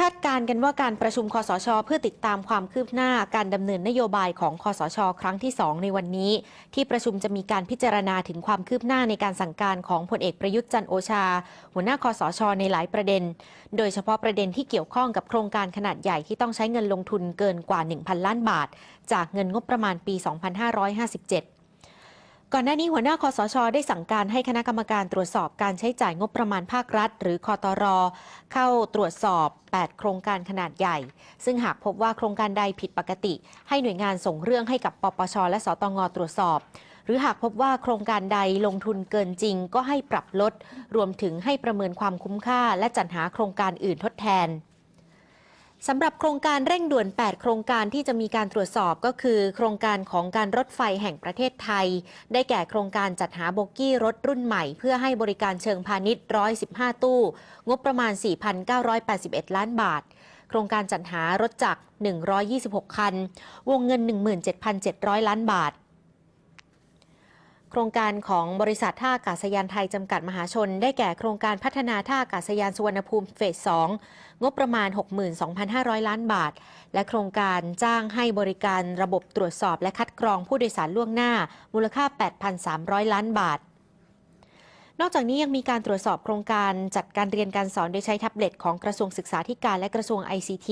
คาดการณ์กันว่าการประชุมคอสช เพื่อติดตามความคืบหน้าการดำเนินนโยบายของคอสช ครั้งที่ 2 ในวันนี้ ที่ประชุมจะมีการพิจารณาถึงความคืบหน้าในการสั่งการของพลเอกประยุทธ์จันโอชา หัวหน้าคอสช ในหลายประเด็น โดยเฉพาะประเด็นที่เกี่ยวข้องกับโครงการขนาดใหญ่ที่ต้องใช้เงินลงทุนเกินกว่า 1,000 ล้านบาท จากเงินงบประมาณปี 2557 ก่อนหน้านี้หัวหน้าคอสช ได้สั่งการให้คณะกรรมการตรวจสอบการใช้จ่ายงบประมาณภาครัฐ หรือคอตร เข้าตรวจสอบ 8 โครงการขนาดใหญ่ ซึ่งหากพบว่าโครงการใดผิดปกติ ให้หน่วยงานส่งเรื่องให้กับปปช และสตงตรวจสอบ หรือหากพบว่าโครงการใดลงทุนเกินจริง ก็ให้ปรับลด รวมถึงให้ประเมินความคุ้มค่า และจัดหาโครงการอื่นทดแทน สำหรับโครงการเร่งด่วน 8 โครงการที่จะมีการตรวจสอบก็คือ โครงการของการรถไฟแห่งประเทศไทย ได้แก่โครงการจัดหาโบกี้รถรุ่นใหม่ เพื่อให้บริการเชิงพาณิชย์ 115 ตู้ งบประมาณ 4,981 ล้านบาท โครงการจัดหารถจักร 126 คัน วงเงิน 17,700 ล้านบาท ครงการของบริษัทท่าอากาศยานไทยจำกัดมหาชน ได้แก่โครงการพัฒนาท่าอากาศยานสุวรรณภูมิเฟส 2 งบประมาณ 62,500 ล้านบาท และโครงการจ้างให้บริการระบบตรวจสอบและคัดกรองผู้โดยสารล่วงหน้า มูลค่า 8,300 ล้านบาท นอกจากนี้ยังมีการตรวจสอบโครงการจัดการเรียนการสอนโดยใช้แท็บเล็ตของกระทรวงศึกษาธิการและกระทรวง ICT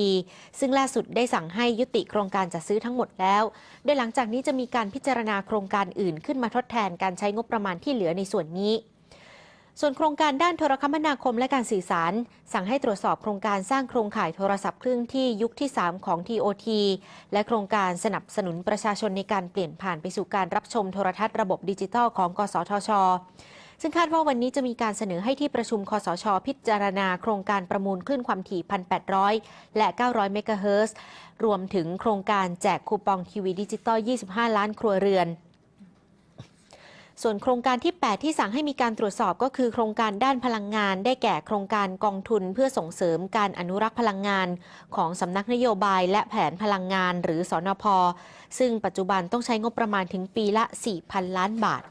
ซึ่งล่าสุดได้สั่งให้ยุติโครงการจัดซื้อทั้งหมดแล้ว โดยหลังจากนี้จะมีการพิจารณาโครงการอื่นขึ้นมาทดแทนการใช้งบประมาณที่เหลือในส่วนนี้ส่วนโครงการด้านโทรคมนาคมและการสื่อสาร สั่งให้ตรวจสอบโครงการสร้างโครงข่ายโทรศัพท์เครื่องที่ยุคที่ 3 ของ TOT และโครงการสนับสนุนประชาชนในการเปลี่ยนผ่านไปสู่การรับชมโทรทัศน์ระบบดิจิทัลของ กสทช ซึ่งคาดว่าวันนี้จะมีการเสนอให้ที่ประชุมคอสช พิจารณาโครงการประมูลคลื่นความถี่ 1,800 และ 900 เมกะเฮิรตซ์รวมถึงโครงการแจกคูปองทีวีดิจิตอล 25 ล้านครัวเรือนส่วนโครงการที่ 8 ที่สั่งให้มีการตรวจสอบก็คือโครงการด้านพลังงาน ได้แก่โครงการกองทุนเพื่อส่งเสริมการอนุรักษ์พลังงาน ของสำนักนโยบายและแผนพลังงานหรือสอนพซึ่งปัจจุบันต้องใช้งบประมาณถึงปีละ 4,000 ล้านบาท